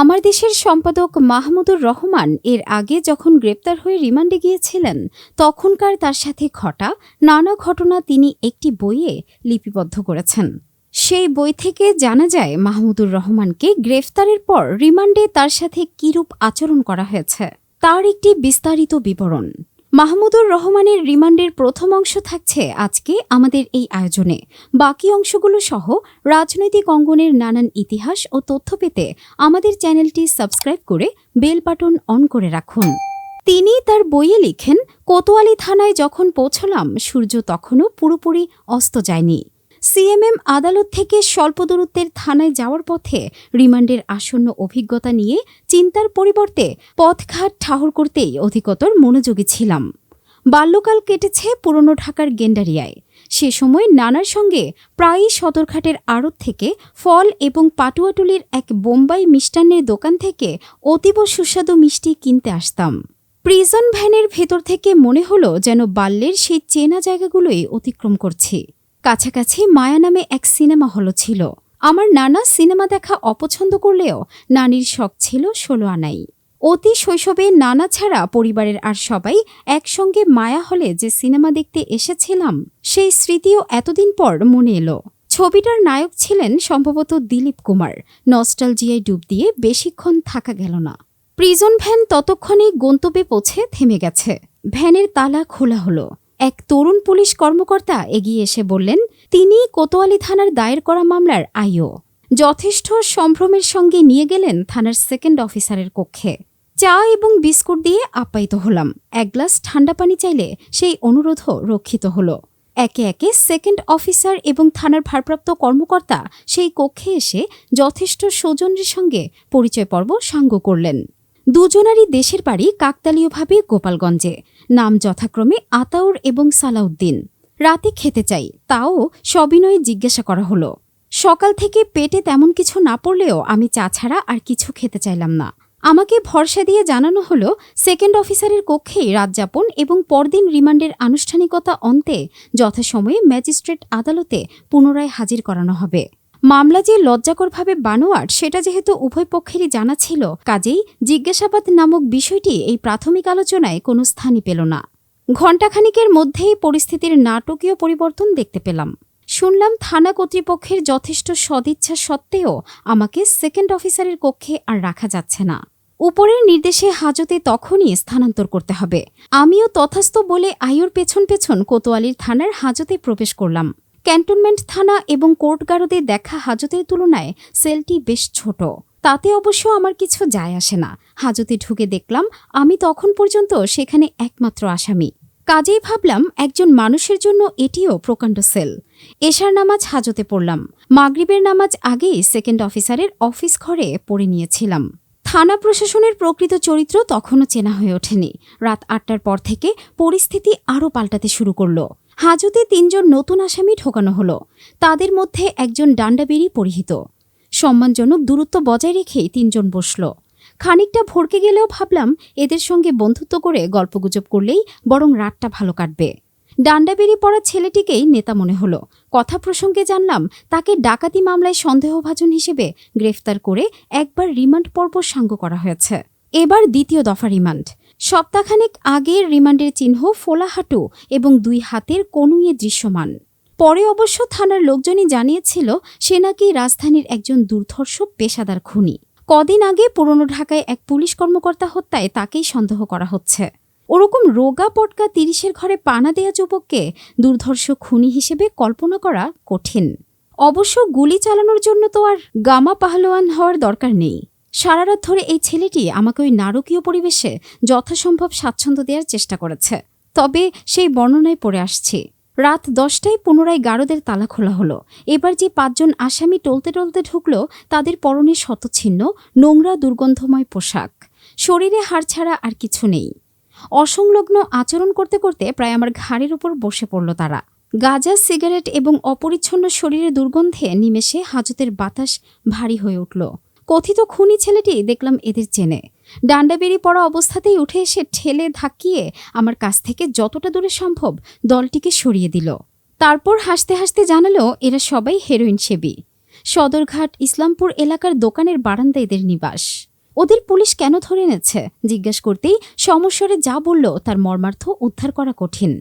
আমার দেশের সম্পাদক মাহমুদুর রহমান এর আগে যখন গ্রেপ্তার হয়ে রিমান্ডে গিয়েছিলেন, তখনকার তার সাথে ঘটা নানা ঘটনা তিনি একটি বইয়ে লিপিবদ্ধ করেছেন। সেই বই থেকে জানা যায়, মাহমুদুর রহমানকে গ্রেফতারের পর রিমান্ডে তার সাথে কিরূপ আচরণ করা হয়েছে, তার একটি বিস্তারিত বিবরণ। মাহমুদুর রহমানের রিমান্ডের প্রথম অংশ থাকছে আজকে আমাদের এই আয়োজনে। বাকি অংশগুলো সহ রাজনৈতিক অঙ্গনের নানান ইতিহাস ও তথ্য পেতে আমাদের চ্যানেলটি সাবস্ক্রাইব করে বেল বাটন অন করে রাখুন। তিনি তার বইয়ে লিখেন, কোতোয়ালি থানায় যখন পৌঁছলাম, সূর্য তখনও পুরোপুরি অস্ত যায়নি। সিএমএম আদালত থেকে স্বল্প দূরত্বের থানায় যাওয়ার পথে রিমান্ডের আসন্ন অভিজ্ঞতা নিয়ে চিন্তার পরিবর্তে পথঘাট ঠাহর করতেই অধিকতর মনোযোগী ছিলাম। বাল্যকাল কেটেছে পুরনো ঢাকার গেন্ডারিয়ায়। সে সময় নানার সঙ্গে প্রায়ই সদরঘাটের আড়ত থেকে ফল এবং পাটুয়াটুলির এক বোম্বাই মিষ্টান্নের দোকান থেকে অতীব সুস্বাদু মিষ্টি কিনতে আসতাম। প্রিজন ভ্যানের ভেতর থেকে মনে হলো যেন বাল্যের সেই চেনা জায়গাগুলোই অতিক্রম করছি। কাছাকাছি মায়া নামে এক সিনেমা হল ছিল। আমার নানা সিনেমা দেখা অপছন্দ করলেও নানির শখ ছিল ষোলো আনাই। অতি শৈশবে নানা ছাড়া পরিবারের আর সবাই একসঙ্গে মায়া হলে যে সিনেমা দেখতে এসেছিলাম, সেই স্মৃতিও এতদিন পর মনে এলো। ছবিটার নায়ক ছিলেন সম্ভবত দিলীপ কুমার। নস্টালজিয়ায় ডুব দিয়ে বেশিক্ষণ থাকা গেল না। প্রিজন ভ্যান ততক্ষণে গন্তব্যে পৌঁছে থেমে গেছে। ভ্যানের তালা খোলা হলো। এক তরুণ পুলিশ কর্মকর্তা এগিয়ে এসে বললেন, তিনি কোতোয়ালি থানার দায়ের করা মামলার আইও। যথেষ্ট সম্ভ্রমের সঙ্গে নিয়ে গেলেন থানার সেকেন্ড অফিসারের কক্ষে। চা এবং বিস্কুট দিয়ে আপ্যায়িত হলাম। এক গ্লাস ঠান্ডা পানি চাইলে সেই অনুরোধও রক্ষিত হল। একে একে সেকেন্ড অফিসার এবং থানার ভারপ্রাপ্ত কর্মকর্তা সেই কক্ষে এসে যথেষ্ট সৌজন্যের সঙ্গে পরিচয় পর্ব সাঙ্গ করলেন। দুজনারই দেশের বাড়ি কাকতালীয়ভাবে গোপালগঞ্জে। নাম যথাক্রমে আতাউর এবং সালাউদ্দিন। রাতে খেতে চাই, তাও সবিনয়ে জিজ্ঞাসা করা হলো। সকাল থেকে পেটে তেমন কিছু না পড়লেও আমি চা ছাড়া আর কিছু খেতে চাইলাম না। আমাকে ভরসা দিয়ে জানানো হলো, সেকেন্ড অফিসারের কক্ষেই রাতযাপন এবং পরদিন রিমান্ডের আনুষ্ঠানিকতা অন্তে যথাসময়ে ম্যাজিস্ট্রেট আদালতে পুনরায় হাজির করানো হবে। মামলা যে লজ্জাকরভাবে বানোয়ার সেটা যেহেতু উভয় পক্ষেরই জানা ছিল, কাজেই জিজ্ঞাসাবাদ নামক বিষয়টি এই প্রাথমিক আলোচনায় কোনো স্থানই পেল না। ঘণ্টাখানিকের মধ্যেই পরিস্থিতির নাটকীয় পরিবর্তন দেখতে পেলাম। শুনলাম থানা কর্তৃপক্ষের যথেষ্ট সদিচ্ছা সত্ত্বেও আমাকে সেকেন্ড অফিসারের কক্ষে আর রাখা যাচ্ছে না। উপরের নির্দেশে হাজতে তখনই স্থানান্তর করতে হবে। আমিও তথাস্থ বলে আয়ুর পেছন পেছন কোতোয়ালির থানার হাজতে প্রবেশ করলাম। ক্যান্টনমেন্ট থানা এবং কোর্টগারদে দেখা হাজতের তুলনায় সেলটি বেশ ছোট। তাতে অবশ্য আমার কিছু যায় আসে না। হাজতে ঢুকে দেখলাম, আমি তখন পর্যন্ত সেখানে একমাত্র আসামি। কাজেই ভাবলাম একজন মানুষের জন্য এটিও প্রকাণ্ড সেল। এশার নামাজ হাজতে পড়লাম। মাগরিবের নামাজ আগেই সেকেন্ড অফিসারের অফিস ঘরে পড়ে নিয়েছিলাম। থানা প্রশাসনের প্রকৃত চরিত্র তখনও চেনা হয়ে ওঠেনি। রাত আটটার পর থেকে পরিস্থিতি আরও পাল্টাতে শুরু করল। হাজতে তিনজন নতুন আসামি ঢোকানো হলো। তাদের মধ্যে একজন ডান্ডাবেরি পরিহিত। সম্মানজনক দূরত্ব বজায় রেখেই তিনজন বসল। খানিকটা ভরকে গেলেও ভাবলাম এদের সঙ্গে বন্ধুত্ব করে গল্পগুজব করলেই বরং রাতটা ভালো কাটবে। ডান্ডা বেরিয়ে পড়া ছেলেটিকেই নেতা মনে হলো। কথা প্রসঙ্গে জানলাম, তাকে ডাকাতি মামলায় সন্দেহভাজন হিসেবে গ্রেফতার করে একবার রিমান্ড পর্ব সাঙ্গ করা হয়েছে। এবার দ্বিতীয় দফা রিমান্ড। সপ্তাহখানেক আগের রিমান্ডের চিহ্ন ফোলাহাটু এবং দুই হাতের কনুইয়ে দৃশ্যমান। পরে অবশ্য থানার লোকজনই জানিয়েছিল, সে নাকি রাজধানীর একজন দুর্ধর্ষ পেশাদার খুনি। কদিন আগে পুরনো ঢাকায় এক পুলিশ কর্মকর্তা হত্যায় তাকেই সন্দেহ করা হচ্ছে। ওরকম রোগা পটকা তিরিশের ঘরে পানা দেয়া যুবককে দুর্ধর্ষ খুনি হিসেবে কল্পনা করা কঠিন। অবশ্য গুলি চালানোর জন্য তো আর গামা পাহলোয়ান হওয়ার দরকার নেই। সারা রাত ধরে এই ছেলেটি আমাকে ওই নারকীয় পরিবেশে যথাসম্ভব স্বাচ্ছন্দ্য দেওয়ার চেষ্টা করেছে। তবে সেই বর্ণনায় পড়ে আসছি। রাত দশটায় পুনরায় গারদের তালা খোলা হলো। এবার যে পাঁচজন আসামি টলতে টলতে ঢুকল, তাদের পরনে শতচ্ছিন্ন, নোংরা দুর্গন্ধময় পোশাক। শরীরে হাড় ছাড়া আর কিছু নেই। অসংলগ্ন আচরণ করতে করতে প্রায় আমার ঘাড়ের উপর বসে পড়ল তারা। গাজা, সিগারেট এবং অপরিচ্ছন্ন শরীরের দুর্গন্ধে নিমেষে হাজতের বাতাস ভারী হয়ে উঠল। কথিত খুনি ছেলেটি দেখলাম এদের চেনে। ডান্ডা বেরিয়ে পড়া অবস্থাতেই উঠে এসে ঠেলে ধাক্কিয়ে আমার কাছ থেকে যতটা দূরে সম্ভব দলটিকে সরিয়ে দিল। তারপর হাসতে হাসতে জানালো, এরা সবাই হেরোইন সেবী। সদরঘাট ইসলামপুর এলাকার দোকানের বারান্দা এদের নিবাস। ওদের পুলিশ কেন ধরে এনেছে? জিজ্ঞেস করতেই সমস্বরে যা বলল তার মর্মার্থ উদ্ধার করা কঠিন।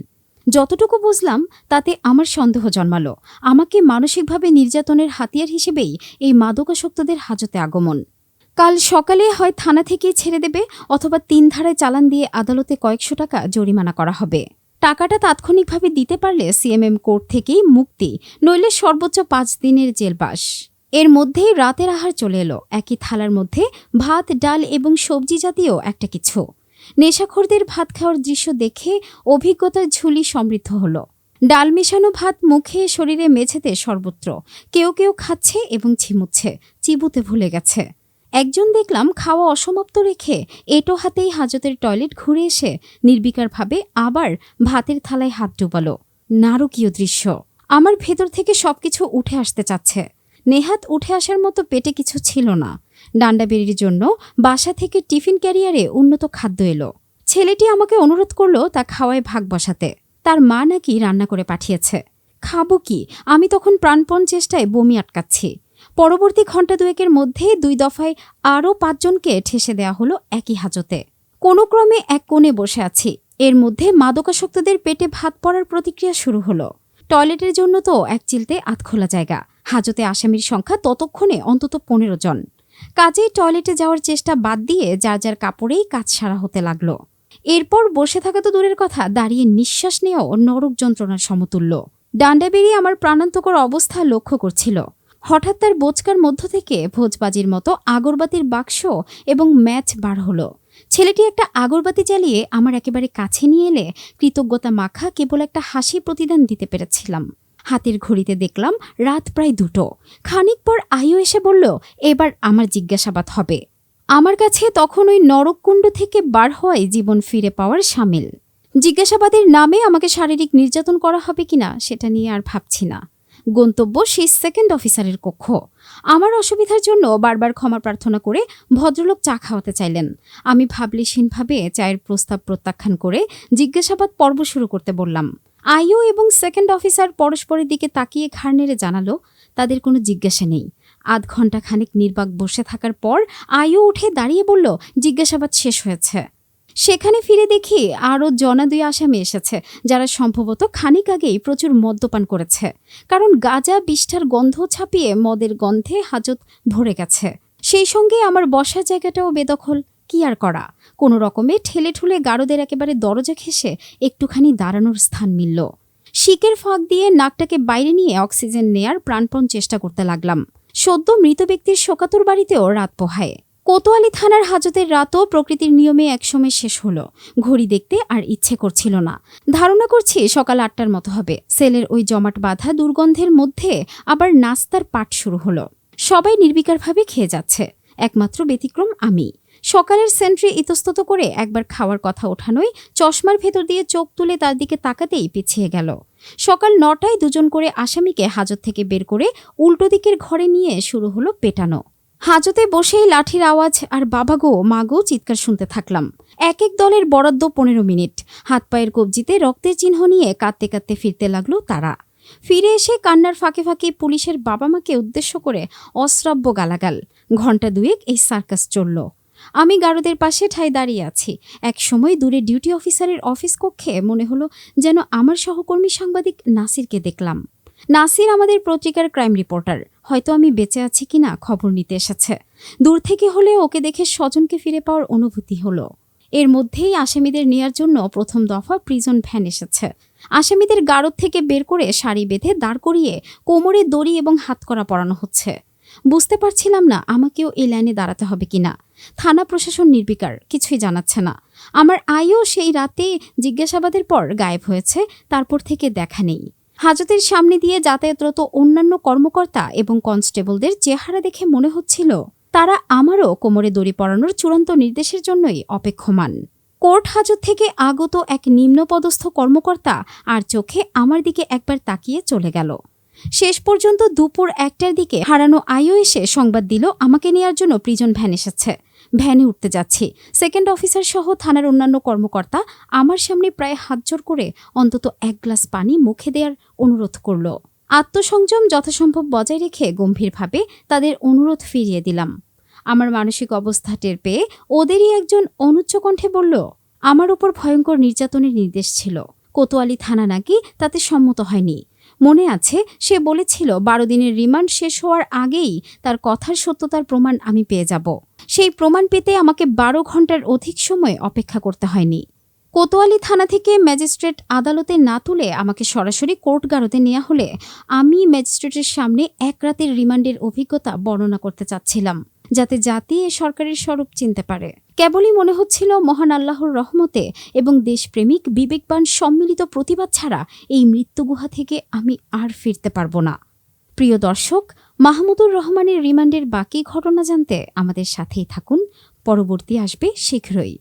যতটুকু বুঝলাম, তাতে আমার সন্দেহ জন্মালো। আমাকে মানসিকভাবে নির্যাতনের হাতিয়ার হিসেবেই এই মাদকাসক্তদের হাজতে আগমন। কাল সকালে হয় থানা থেকেই ছেড়ে দেবে অথবা তিন ধারায় চালান দিয়ে আদালতে কয়েকশো টাকা জরিমানা করা হবে। টাকাটা তাৎক্ষণিকভাবে দিতে পারলে সিএমএম কোর্ট থেকেই মুক্তি, নইলে সর্বোচ্চ পাঁচ দিনের জেলবাস এর মধ্যেই রাতের আহার চলে এলো। একই থালার মধ্যে ভাত, ডাল এবং সবজি জাতীয় একটা কিছু। নেশাখোরদের ভাত খাওয়ার দৃশ্য দেখে অভিজ্ঞতার ঝুলি সমৃদ্ধ হলো। ডাল মেশানো ভাত মুখে, শরীরে মেঝেতে সর্বত্র। কেউ কেউ খাচ্ছে এবং ঝিমুচ্ছে চিবুতে ভুলে গেছে। একজন দেখলাম খাওয়া অসমাপ্ত রেখে এটো হাতেই হাজতের টয়লেট ঘুরে এসে নির্বিকারভাবে আবার ভাতের থালায় হাত ডুবালো। নারকীয় দৃশ্য। আমার ভেতর থেকে সবকিছু উঠে আসতে চাচ্ছে। নেহাত উঠে আসার মতো পেটে কিছু ছিল না। ডান্ডা বেরির জন্য বাসা থেকে টিফিন ক্যারিয়ারে উন্নত খাদ্য এলো। ছেলেটি আমাকে অনুরোধ করল তা খাওয়ায় ভাগ বসাতে। তার মা নাকি রান্না করে পাঠিয়েছে। খাব কি? আমি তখন প্রাণপণ চেষ্টায় বমি আটকাচ্ছি। পরবর্তী ঘণ্টা দুয়েকের মধ্যে দুই দফায় আরও পাঁচজনকে ঠেসে দেওয়া হলো একই হাজতে। কোনো ক্রমে এক কোণে বসে আছি। এর মধ্যে মাদকাসক্তদের পেটে ভাত পড়ার প্রতিক্রিয়া শুরু হলো। টয়লেটের জন্য তো এক চিলতে আতখোলা জায়গা। হাজতে আসামির সংখ্যা ততক্ষণে অন্তত পনেরো জন। কাজেই টয়লেটে যাওয়ার চেষ্টা বাদ দিয়ে যার যার কাপড়েই কাজ সারা হতে লাগল। এরপর বসে থাকা তো দূরের কথা, দাঁড়িয়ে নিঃশ্বাস নেওয়াও নরক যন্ত্রণার সমতুল্য। ডান্ডা বেরিয়ে আমার প্রাণান্তকর অবস্থা লক্ষ্য করছিল। হঠাৎ তার বোচকার মধ্য থেকে ভোজবাজির মতো আগরবাতির বাক্স এবং ম্যাচ বার হলো। ছেলেটি একটা আগরবাতি জ্বালিয়ে আমার একেবারে কাছে নিয়ে এলে কৃতজ্ঞতা মাখা কেবল একটা হাসি প্রতিদান দিতে পেরেছিলাম। হাতের ঘড়িতে দেখলাম রাত প্রায় দুটো। খানিক পর আয়ু এসে বলল, এবার আমার জিজ্ঞাসাবাদ হবে। আমার কাছে তখন ওই নরককুণ্ড থেকে বার হওয়াই জীবন ফিরে পাওয়ার সামিল। জিজ্ঞাসাবাদের নামে আমাকে শারীরিক নির্যাতন করা হবে কিনা সেটা নিয়ে আর ভাবছি না। গন্তব্য সেই সেকেন্ড অফিসারের কক্ষ। আমার অসুবিধার জন্য বারবার ক্ষমা প্রার্থনা করে ভদ্রলোক চা খাওয়াতে চাইলেন। আমি ভাবলেশীনভাবে চায়ের প্রস্তাব প্রত্যাখ্যান করে জিজ্ঞাসাবাদ পর্ব শুরু করতে বললাম। আইও এবং সেকেন্ড অফিসার পরস্পরের দিকে তাকিয়ে ঘাড় নেড়ে জানালো, তাদের কোনো জিজ্ঞাসা নেই। আধ ঘণ্টা খানিক নির্বাক বসে থাকার পর আয়ু উঠে দাঁড়িয়ে বলল, জিজ্ঞাসাবাদ শেষ হয়েছে। সেখানে ফিরে দেখি আরও জনা দুই আসামি এসেছে, যারা সম্ভবত খানিক আগেই প্রচুর মদ্যপান করেছে। কারণ গাজা বিষ্ঠার গন্ধ ছাপিয়ে মদের গন্ধে হাজত ভরে গেছে। সেই সঙ্গে আমার বসার জায়গাটাও বেদখল। কি আর করা? কোনো রকমে ঠেলে ঠুলে গারদের একেবারে দরজা ঘেসে একটুখানি দাঁড়ানোর স্থান মিলল। শিকের ফাঁক দিয়ে নাকটাকে বাইরে নিয়ে অক্সিজেন নেয়ার প্রাণপণ চেষ্টা করতে লাগলাম। সদ্য মৃত ব্যক্তির শোকাতুর বাড়িতেও রাত পোহায়। কোতোয়ালি থানার হাজতের রাতও প্রকৃতির নিয়মে একসময় শেষ হলো। ঘড়ি দেখতে আর ইচ্ছে করছিল না। ধারণা করছি সকাল আটটার মতো হবে। সেলের ওই জমাট বাঁধা দুর্গন্ধের মধ্যে আবার নাস্তার পাঠ শুরু হলো। সবাই নির্বিকারভাবে খেয়ে যাচ্ছে। একমাত্র ব্যতিক্রম আমি। সকালের সেন্ট্রি ইতস্তত করে একবার খাওয়ার কথা ওঠানোই চশমার ভেতর দিয়ে চোখ তুলে তার দিকে তাকাতেই পিছিয়ে গেল। সকাল নটায় দুজন করে আসামিকে হাজত থেকে বের করে উল্টো দিকের ঘরে নিয়ে শুরু হলো পেটানো। হাজতে বসেই লাঠির আওয়াজ আর বাবা গো, মা গো চিৎকার শুনতে থাকলাম। এক এক দলের বরাদ্দ পনেরো মিনিট। হাত পায়ের কবজিতে রক্তের চিহ্ন নিয়ে কাঁদতে কাঁদতে ফিরতে লাগল তারা। ফিরে এসে কান্নার ফাঁকে ফাঁকে পুলিশের বাবা মাকে উদ্দেশ্য করে অশ্রাব্য গালাগাল। ঘণ্টা দুয়েক এই সার্কাস চলল। আমি গারদের পাশে ঠাই দাঁড়িয়ে আছি। এক সময় দূরে ডিউটি অফিসারের অফিস কক্ষে মনে হলো যেন আমার সহকর্মী সাংবাদিক নাসিরকে দেখলাম। নাসির আমাদের পত্রিকার ক্রাইম রিপোর্টার। হয়তো আমি বেঁচে আছি কিনা খবর নিতে এসেছে। দূর থেকে হলে ওকে দেখে স্বজনকে ফিরে পাওয়ার অনুভূতি হলো। এর মধ্যেই আসামিদের নেয়ার জন্য প্রথম দফা প্রিজন ভ্যান এসেছে। আসামিদের গারদ থেকে বের করে শাড়ি বেঁধে দাঁড় করিয়ে কোমরে দড়ি এবং হাতকড়া পরানো হচ্ছে। বুঝতে পারছিলাম না আমাকেও এই লাইনে দাঁড়াতে হবে কিনা। থানা প্রশাসন নির্বিকার, কিছুই জানাচ্ছে না। আমার আয়ও সেই রাতে জিজ্ঞাসাবাদের পর গায়েব হয়েছে, তারপর থেকে দেখা নেই। হাজতের সামনে দিয়ে যাতায়াতরত অন্যান্য কর্মকর্তা এবং কনস্টেবলদের চেহারা দেখে মনে হচ্ছিল, তারা আমারও কোমরে দড়ি পড়ানোর চূড়ান্ত নির্দেশের জন্যই অপেক্ষমান। কোর্ট হাজত থেকে আগত এক নিম্নপদস্থ কর্মকর্তা আর চোখে আমার দিকে একবার তাকিয়ে চলে গেল। শেষ পর্যন্ত দুপুর একটার দিকে হারানো আয়ও এসে সংবাদ দিল, আমাকে নেয়ার জন্য প্রিজন ভ্যান এসেছে। ভ্যানে উঠতে যাচ্ছি। সেকেন্ড অফিসার সহ থানার অন্যান্য কর্মকর্তা আমার সামনে প্রায় হাত জোর করে অন্তত এক গ্লাস পানি মুখে দেওয়ার অনুরোধ করল। আত্মসংযম যথাসম্ভব বজায় রেখে গম্ভীরভাবে তাদের অনুরোধ ফিরিয়ে দিলাম। আমার মানসিক অবস্থা টের পেয়ে ওদেরই একজন অনুচ্চ কণ্ঠে বলল, আমার ওপর ভয়ঙ্কর নির্যাতনের নির্দেশ ছিল। কোতোয়ালি থানা নাকি তাতে সম্মত হয়নি। মনে আছে, সে বলেছিল, বারো দিনের রিমান্ড শেষ হওয়ার আগেই তার কথার সত্যতার প্রমাণ আমি পেয়ে যাব। সেই প্রমাণ পেতে আমাকে বারো ঘণ্টার অধিক সময় অপেক্ষা করতে হয়নি। কোতোয়ালি থানা থেকে ম্যাজিস্ট্রেট আদালতে না তুলে আমাকে সরাসরি কোর্টগারদে নেওয়া হলে আমি ম্যাজিস্ট্রেটের সামনে এক রাতের রিমান্ডের অভিজ্ঞতা বর্ণনা করতে চাচ্ছিলাম। যাতে জাতি এ সরকারের স্বরূপ চিনতে পারে। কেবলই মনে হচ্ছিল মহান আল্লাহর রহমতে এবং দেশপ্রেমিক বিবেকবান সম্মিলিত প্রতিবাদ ছাড়া এই মৃত্যুগুহা থেকে আমি আর ফিরতে পারব না। প্রিয় দর্শক, মাহমুদুর রহমানের রিমান্ডের বাকি ঘটনা জানতে আমাদের সাথেই থাকুন। পরবর্তী আসবে শীঘ্রই।